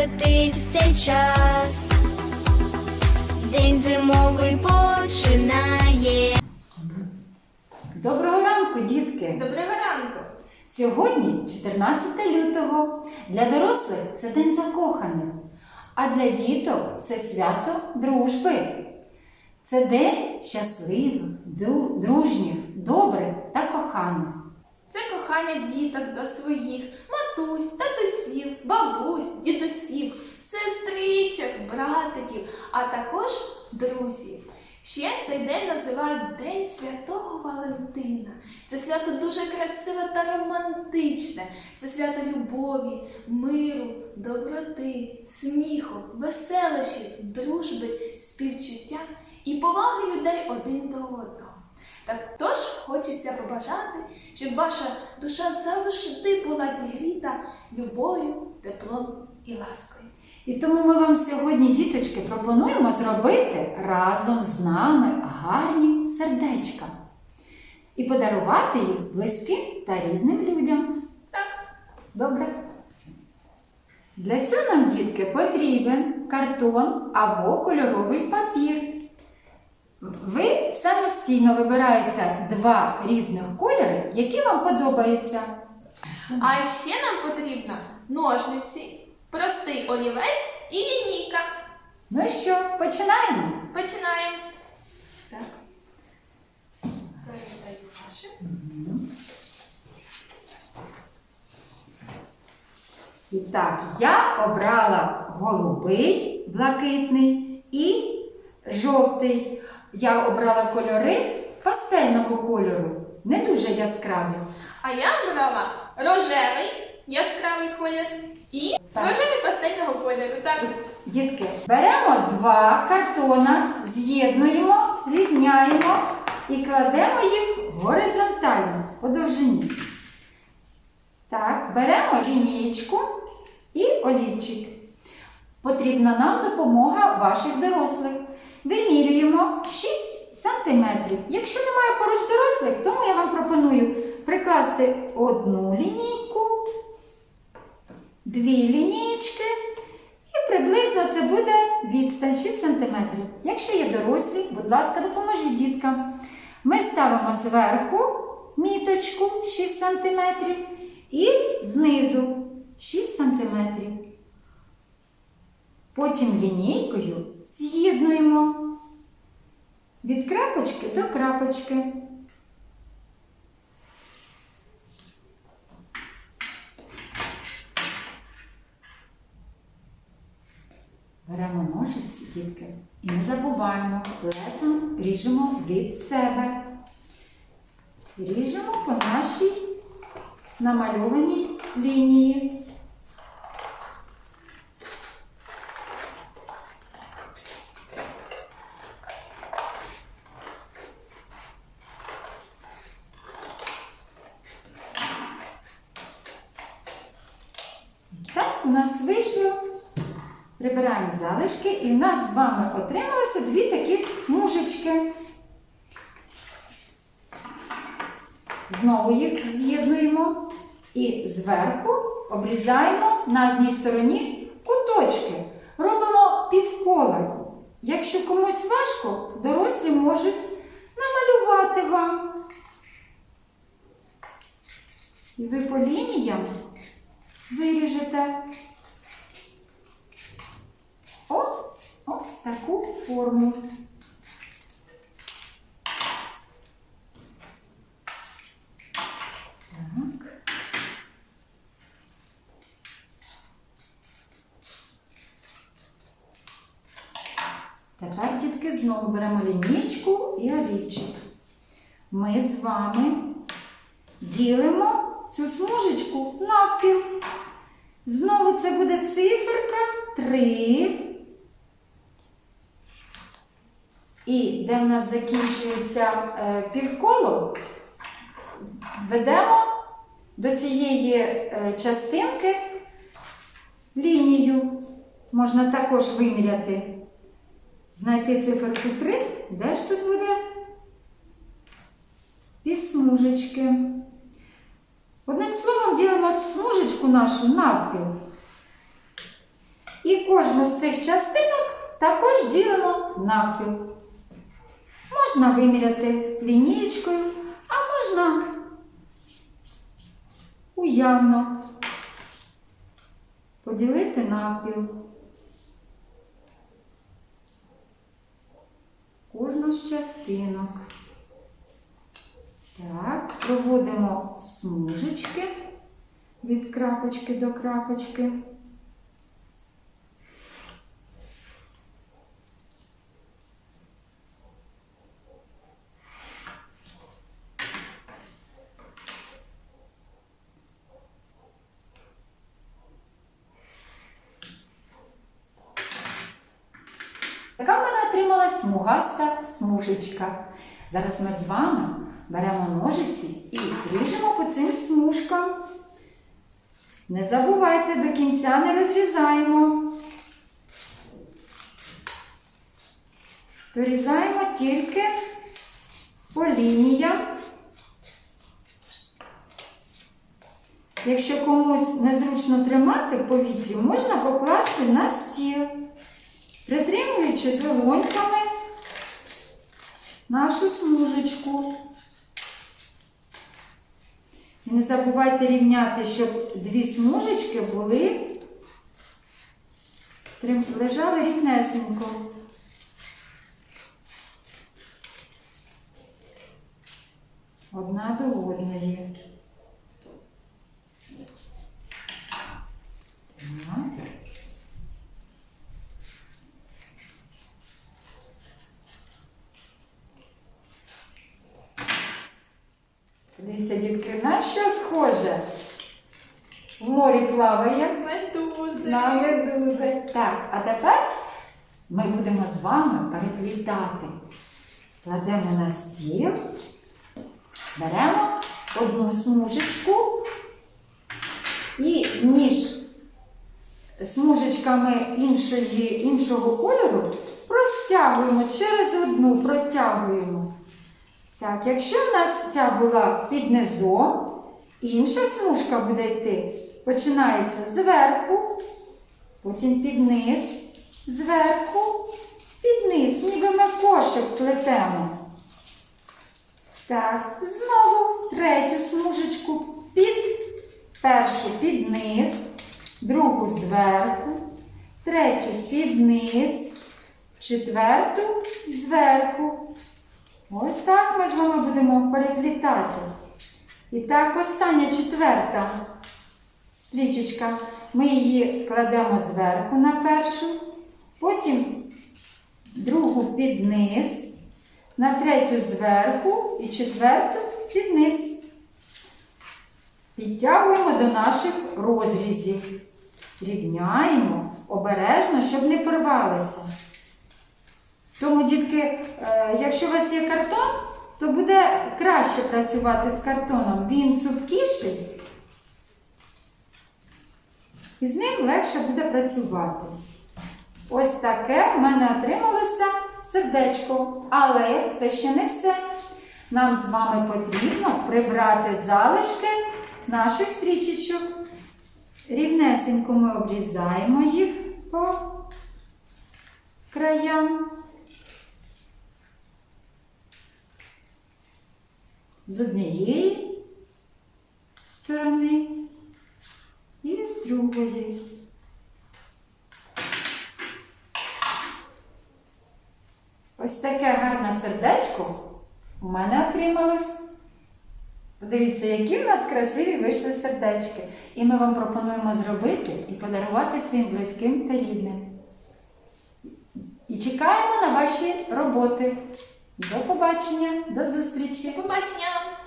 летить в цей час. День зимовий починає. Доброго ранку, дітки! Доброго ранку! Сьогодні 14 лютого. Для дорослих це День закоханих, а для діток це свято дружби. Це день щасливих, дружніх, добрих та коханих. Це кохання діток до своїх матусь, татусів, бабусь, дідусів, сестричок, братиків, а також друзів. Ще цей день називають День Святого Валентина. Це свято дуже красиве та романтичне. Це свято любові, миру, доброти, сміху, веселощів, дружби, співчуття і поваги людей один до одного. Тож хочеться побажати, щоб ваша душа завжди була зігріта любов'ю, теплом і ласкою. І тому ми вам сьогодні, діточки, пропонуємо зробити разом з нами гарні сердечка і подарувати їх близьким та рідним людям. Так, Добре. Для цього нам, дітки, потрібен картон або кольоровий папір. Ви самостійно вибираєте два різних кольори, які вам подобаються. а ще нам потрібно ножниці, простий олівець і лінійка. Ну що, починаємо? Починаємо. Так. І так, я обрала голубий, блакитний і жовтий. Я обрала кольори пастельного кольору, не дуже яскраві. А я обрала рожевий яскравий колір і Так. рожевий пастельного кольору. Так. Дітки, беремо два картона, з'єднуємо, рівняємо і кладемо їх горизонтально по довжині. Так, беремо лінієчку і олівчик. Потрібна нам допомога ваших дорослих. Вимірюємо 6 см. Якщо немає поруч дорослих, тому я вам пропоную прикласти одну лінійку, дві лінієчки. І приблизно це буде відстань 6 см. Якщо є дорослі, будь ласка, допоможіть діткам. Ми ставимо зверху міточку 6 см і знизу 6 см. Потім лінійкою з'єднуємо від крапочки до крапочки. Беремо ножиці, дітки, і не забуваємо, лезом ріжемо від себе. Ріжемо по нашій намальованій лінії. Так, у нас вийшло. Прибираємо залишки, і в нас з вами отрималося дві такі смужечки. Знову їх з'єднуємо і зверху обрізаємо на одній стороні куточки. Робимо півкола. Якщо комусь важко, дорослі можуть намалювати вам. І ви по лініям виріжете О, ось таку форму. Тепер, дітки, знову беремо лінійку і олівчик. Ми з вами ділимо цю смужечку навпіл. Знову це буде циферка 3. І де в нас закінчується е, півколо, ведемо до цієї е, частинки лінію. Можна також виміряти, знайти циферку 3, де ж тут буде півсмужечки. Одним словом, ділимо смужечку нашу навпіл. І кожну з цих частинок також ділимо навпіл. Можна виміряти лінієчкою, а можна уявно поділити навпіл. Кожну з частинок. Так, проводимо смужечки від крапочки до крапочки. Така в мене отрималась смугаста смужечка. Зараз ми з вами беремо ножиці і ріжемо по цим смужкам. Не забувайте, до кінця не розрізаємо. Дорізаємо тільки по лініям. Якщо комусь незручно тримати повітря, можна покласти на стіл притримуючи долоньками нашу смужечку. Не забувайте рівняти, щоб дві смужечки були, лежали рівнесенько. Одна до одної. Так. Дивіться, дітки, на що схоже? В морі плаває Медузи. на медузи. Так, а тепер ми будемо з вами переплітати. Кладемо на стіл, беремо одну смужечку і між смужечками іншої, іншого кольору простягуємо через одну, протягуємо. Так, якщо в нас ця була під низом, інша смужка буде йти, починається зверху, потім під низ, зверху, під низ, ніби ми кошик плетемо. Так, знову третю смужечку під першу під низ, другу зверху, третю під низ, четверту зверху. Ось так ми з вами будемо переплітати. І так, остання четверта стрічечка. Ми її кладемо зверху на першу, потім другу під низ, на третю зверху і четверту під низ. Підтягуємо до наших розрізів. Рівняємо обережно, щоб не порвалися. Тому, дітки, е, якщо у вас є картон, то буде краще працювати з картоном. Він цупкіший, і з ним легше буде працювати. Ось таке в мене отрималося сердечко. Але це ще не все. Нам з вами потрібно прибрати залишки наших стрічечок. Рівнесенько ми обрізаємо їх по краям. з однієї сторони другої. Ось таке гарне сердечко у мене отрималось. Подивіться, які в нас красиві вийшли сердечки. І ми вам пропонуємо зробити і подарувати своїм близьким та рідним. І чекаємо на ваші роботи. До побачення, до зустрічі! Побачення!